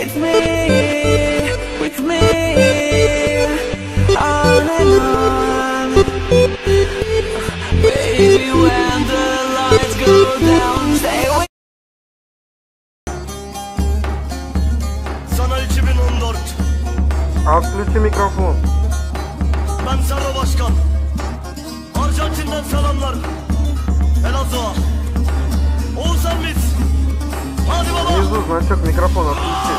with me, with me, on and on. Baby, when the lights go down, stay with Sana 2014 Aklı mikrofon. Ben Sero Başkan. Arjantin'den selamlar. dur Mertçok mikrofon atmıştı. Şey.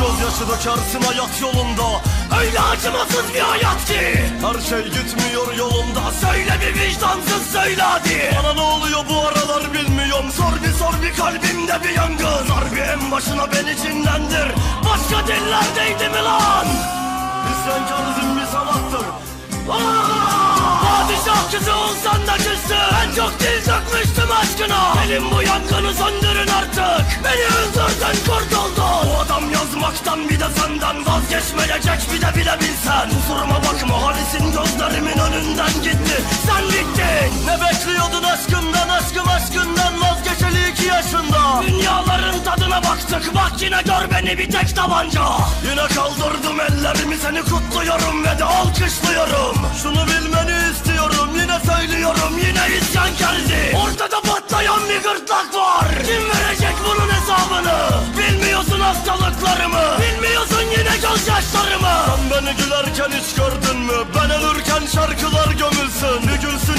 Gözyaşı dökersin hayat yolunda. Öyle acımasız bir hayat ki. Her şey gitmiyor yolunda. Söyle bir vicdansız söyle hadi. Bana ne oluyor bu aralar bilmiyorum. Sor bir sor bir kalbimde bir yangın. Sor bir en başına beni cinlendir. Başka dillerdeydi mi lan? İsyankarızm bir sanattır Aa! Padişah kızı olsan da küstün benim bu yangını söndürün artık. Beni öldürdün kurtuldun. Bu adam yazmaktan bir de senden Vazgeçmeyecek bir de bile bilsen Kusuruma bakma Halis'in gözlerimin önünden gitti. Sen bittin. Ne bekliyordun aşkından aşkım aşkından baktık Bak yine gör beni bir tek tabanca. Yine kaldırdım ellerimi seni kutluyorum ve de alkışlıyorum. Şunu bilmeni istiyorum yine söylüyorum yine isyan geldi. Ortada patlayan bir gırtlak var. Kim verecek bunun hesabını? Bilmiyorsun hastalıklarımı. Bilmiyorsun yine gözyaşlarımı. Sen beni gülerken hiç gördün mü? Ben ölürken şarkılar gömülsün. Bir gülsün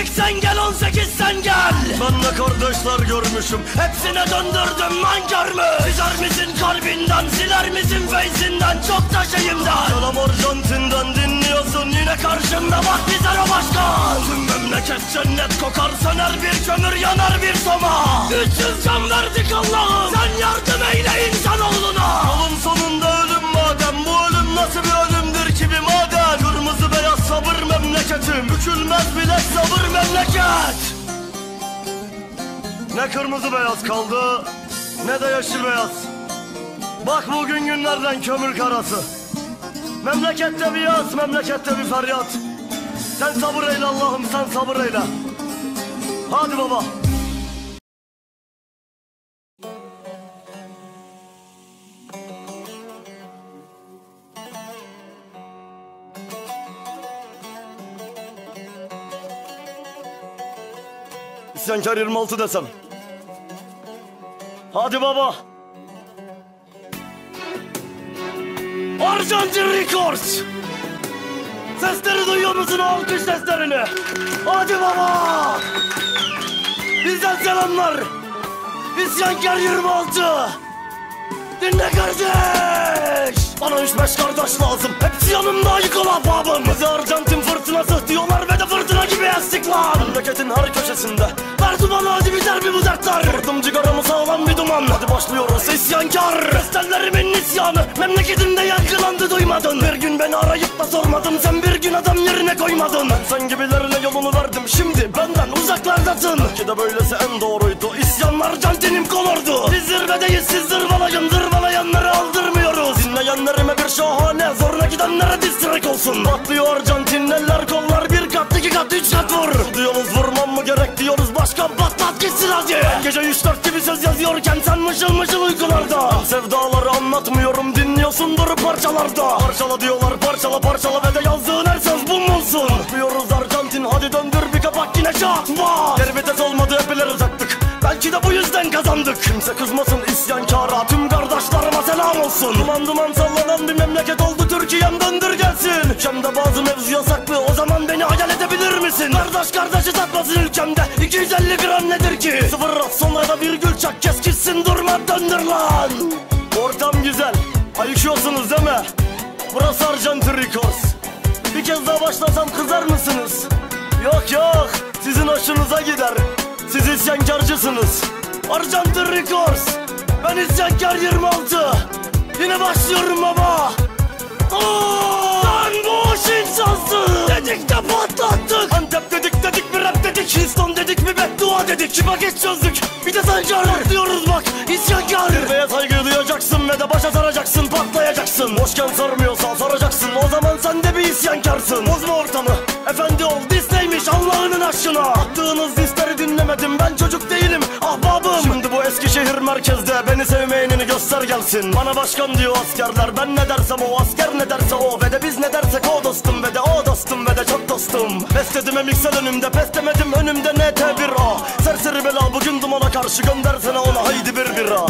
etsen Erkeksen gel 18 sen gel. Ben ne kardeşler görmüşüm. Hepsine döndürdüm nankör mü Çizer misin kalbinden Siler misin feyzinden? Çok da şeyimden. Selam Arjantin'den dinliyorsun. Yine karşımda bak bize o başkan Tüm memleket cennet kokar Söner bir kömür yanar bir soma. 300 can verdik Allah'ım. Sen yardım eyle insanoğluna. Yolun sonunda ölüm madem. Bu ölüm nasıl bir ölümdür ki bir maden Kırmızı beyaz sabır memleketim. Bükülmez bile sabır ne kırmızı beyaz kaldı ne de yeşil beyaz. Bak bugün günlerden kömür karası. Memlekette bir yaz, memlekette bir feryat. Sen sabır eyle Allah'ım, sen sabır eyle. Hadi baba. İsyankar 26 desem. Hadi baba. Arjantin Records. Sesleri duyuyor musun alkış seslerini? Hadi baba. Bizden selamlar. İsyankar 26. Dinle kardeş. Bana üç beş kardeş lazım. Hepsi yanımda yıkıl babam. Bizi Arjantin fırtınası diyorlar ve de fırtına gibi estik lan. Memleketin her köşesinde. Başlıyoruz isyankar. Bestellerimin isyanı. Memleketimde yankılandı duymadın. Bir gün beni arayıp da sormadın. Sen bir gün adam yerine koymadın. Ben sen gibilerine yolunu verdim. Şimdi benden uzaklardasın. Belki de böylesi en doğruydu. İsyan Arjantin'im kolordu. Biz zirvedeyiz siz zırvalayın. Zırvalayanları aldırmıyoruz. Dinleyenlerime bir şahane. Zoruna gidenlere distrek olsun. Patlıyor Arjantin eller kollar. Bir kat iki kat üç kat vur. Diyorsunuz vurmam mı gerek diyoruz. Başkan patlat gitsin hadi. Gece üç dört söz yazıyorken sen mışıl mışıl uykularda. Ben sevdaları anlatmıyorum dinliyorsundur parçalarda. Parçala diyorlar parçala parçala ve de yazdığın her söz bu mu olsun? Patlıyoruz Arjantin hadi döndür bir kapak yine şah var. Geri vites olmadı hep ileri taktık. Belki de bu yüzden kazandık Kimse kızmasın isyankara Tüm kardeşlerime selam olsun Duman duman sallanan bir memleket oldu Türkiye'm döndür gelsin Ülkemde bazı mevzu yasaklı O zaman hayal edebilir misin? Kardeş kardeşi satmasın ülkemde 250 gram nedir ki? Sıfır at sonra da virgül çak Kes gitsin durma döndür lan Ortam güzel Ayıkıyorsunuz değil mi? Burası Arjantin Records Bir kez daha başlasam kızar mısınız? Yok yok sizin hoşunuza gider Siz isyankarcısınız Arjantin Records Ben isyankar 26 Yine başlıyorum baba İki paket çözdük bir de sancar. Patlıyoruz bak isyankar. Kırbeye saygı duyacaksın ve de başa saracaksın patlayacaksın. Boşken sarmıyorsa saracaksın o zaman sen de bir isyankarsın. Bozma ortamı efendi ol Disney'miş Allah'ının aşkına? Attığınız disleri dinlemedim ben çocuk değilim ahbabım. Şimdi bu Eskişehir merkezde beni sevmeyenini göster gelsin. Bana başkan diyor askerler ben ne dersem o asker ne derse o ve de biz ne dersek o bastım. Pes dedim emiksel önümde pes demedim önümde ne NT1A Serseri bela bugün dumana karşı göndersene ona haydi bir bira.